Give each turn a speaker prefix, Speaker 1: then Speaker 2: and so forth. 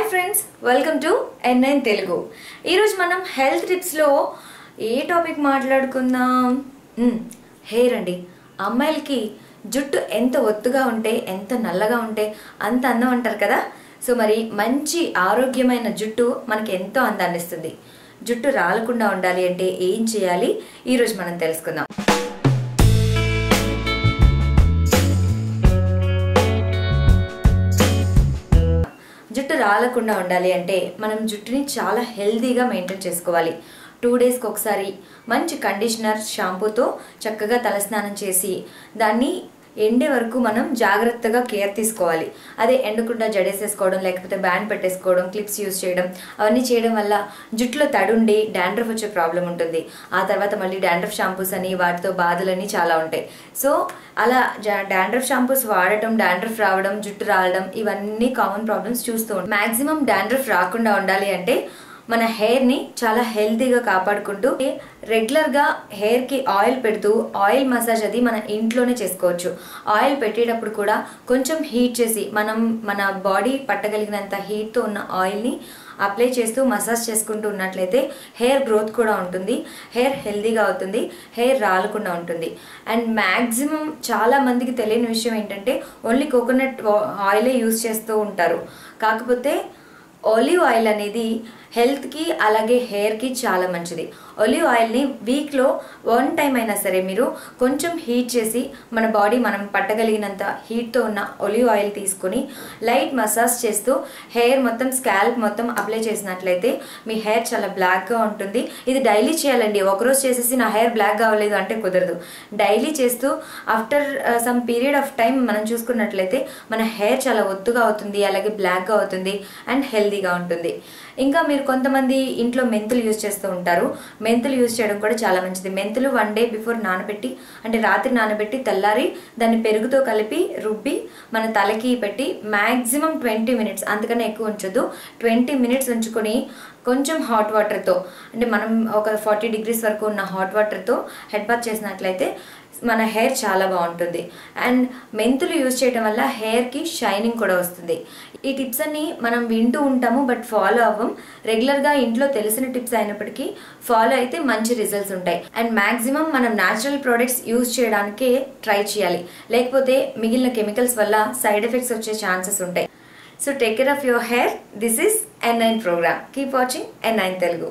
Speaker 1: Hi friends welcome to N nine Telugu. ఈరోజు మనం health టిప్స్లో ఏ టాపిక్ మాట్లాడుకుందాం? హెయిర్ అండి. అమ్మాయిలకి జుట్టు ఎంత ఒత్తుగా ఉంటే ఎంత నల్లగా ఉంటే అంత అందం అంటారు కదా? సో మరి మంచి ఆరోగ్యమైన జుట్టు మనకి ఎంతో అందాన్ని ఇస్తుంది. జుట్టు రాలకుండా ఉండాలి అంటే ఏం చేయాలి? ఈరోజు మనం తెలుసుకుందాం. జుట్టు రాలకుండా ఉండాలి అంటే మనం జుట్టుని చాలా హెల్తీగా మెయింటైన్ చేసుకోవాలి. టూ డేస్కి ఒకసారి మంచి కండిషనర్ షాంపూతో చక్కగా తలస్నానం చేసి దాన్ని ఎండే వరకు మనం జాగ్రత్తగా కేర్ తీసుకోవాలి. అదే ఎండకుండా జడేసేసుకోవడం లేకపోతే బ్యాండ్ పెట్టేసుకోవడం క్లిప్స్ యూస్ చేయడం అవన్నీ చేయడం వల్ల జుట్టులో తడుండి డాండ్రఫ్ వచ్చే ప్రాబ్లం ఉంటుంది. ఆ తర్వాత మళ్ళీ డాండ్రఫ్ షాంపూస్ అని వాటితో బాధలని చాలా ఉంటాయి. సో అలా డాండ్రఫ్ షాంపూస్ వాడటం డాండ్రఫ్ రావడం జుట్టు రావడం ఇవన్నీ కామన్ ప్రాబ్లమ్స్ చూస్తూ ఉంటాయి మ్యాక్సిమం డాండ్రఫ్ రాకుండా ఉండాలి అంటే మన హెయిర్ని చాలా హెల్తీగా కాపాడుకుంటూ రెగ్యులర్గా హెయిర్కి ఆయిల్ పెడుతూ ఆయిల్ మసాజ్ అది మన ఇంట్లోనే చేసుకోవచ్చు. ఆయిల్ పెట్టేటప్పుడు కూడా కొంచెం హీట్ చేసి మనం మన బాడీ పట్టగలిగినంత హీట్తో ఉన్న ఆయిల్ని అప్లై చేస్తూ మసాజ్ చేసుకుంటూ ఉన్నట్లయితే హెయిర్ గ్రోత్ కూడా ఉంటుంది. హెయిర్ హెల్దీగా అవుతుంది. హెయిర్ రాలకుండా ఉంటుంది. అండ్ మ్యాక్సిమం చాలా మందికి తెలియని విషయం ఏంటంటే ఓన్లీ కోకోనట్ ఆయిలే యూస్ చేస్తూ ఉంటారు. కాకపోతే ఒలివ్ ఆయిల్ అనేది హెల్త్కి అలాగే హెయిర్కి చాలా మంచిది. ఒలివ్ ఆయిల్ని వీక్లో వన్ టైం అయినా సరే మీరు కొంచెం హీట్ చేసి మన బాడీ మనం పట్టగలిగినంత హీట్తో ఉన్న ఒలివ్ ఆయిల్ తీసుకొని లైట్ మసాజ్ చేస్తూ హెయిర్ మొత్తం స్కాల్ప్ మొత్తం అప్లై చేసినట్లయితే మీ హెయిర్ చాలా బ్లాక్గా ఉంటుంది. ఇది డైలీ చేయాలండి. ఒకరోజు చేసేసి నా హెయిర్ బ్లాక్ కావలేదు అంటే కుదరదు. డైలీ చేస్తూ after some period of time మనం చూసుకున్నట్లయితే మన హెయిర్ చాలా ఒత్తుగా అవుతుంది అలాగే బ్లాక్గా అవుతుంది. అండ్ హెల్త్ హెల్దీగా ఉంటుంది. ఇంకా మీరు కొంతమంది ఇంట్లో మెంతులు యూజ్ చేస్తూ ఉంటారు. మెంతులు యూజ్ చేయడం కూడా చాలా మంచిది. మెంతులు వన్ డే బిఫోర్ నానబెట్టి అంటే రాత్రి నానబెట్టి తెల్లారి దాన్ని పెరుగుతో కలిపి రుబ్బి మన తలకి పెట్టి మ్యాక్సిమం ట్వంటీ మినిట్స్ అందుకనే ఎక్కువ ఉంచొద్దు. ట్వంటీ మినిట్స్ ఉంచుకొని కొంచెం హాట్ వాటర్తో అంటే మనం ఒక ఫార్టీ డిగ్రీస్ వరకు ఉన్న హాట్ వాటర్తో హెడ్ బాత్ చేసినట్లయితే మన హెయిర్ చాలా బాగుంటుంది. అండ్ మెంతులు యూజ్ చేయడం వల్ల హెయిర్కి షైనింగ్ కూడా వస్తుంది. ఈ టిప్స్ అన్ని మనం వింటూ ఉంటాము బట్ ఫాలో అవ్వం. రెగ్యులర్గా ఇంట్లో తెలిసిన టిప్స్ అయినప్పటికీ ఫాలో అయితే మంచి రిజల్ట్స్ ఉంటాయి. అండ్ మ్యాక్సిమం మనం న్యాచురల్ ప్రోడక్ట్స్ యూజ్ చేయడానికే ట్రై చేయాలి. లేకపోతే మిగిలిన కెమికల్స్ వల్ల సైడ్ ఎఫెక్ట్స్ వచ్చే ఛాన్సెస్ ఉంటాయి. So take care of your hair. This is N9 program. Keep watching N9 Telugu.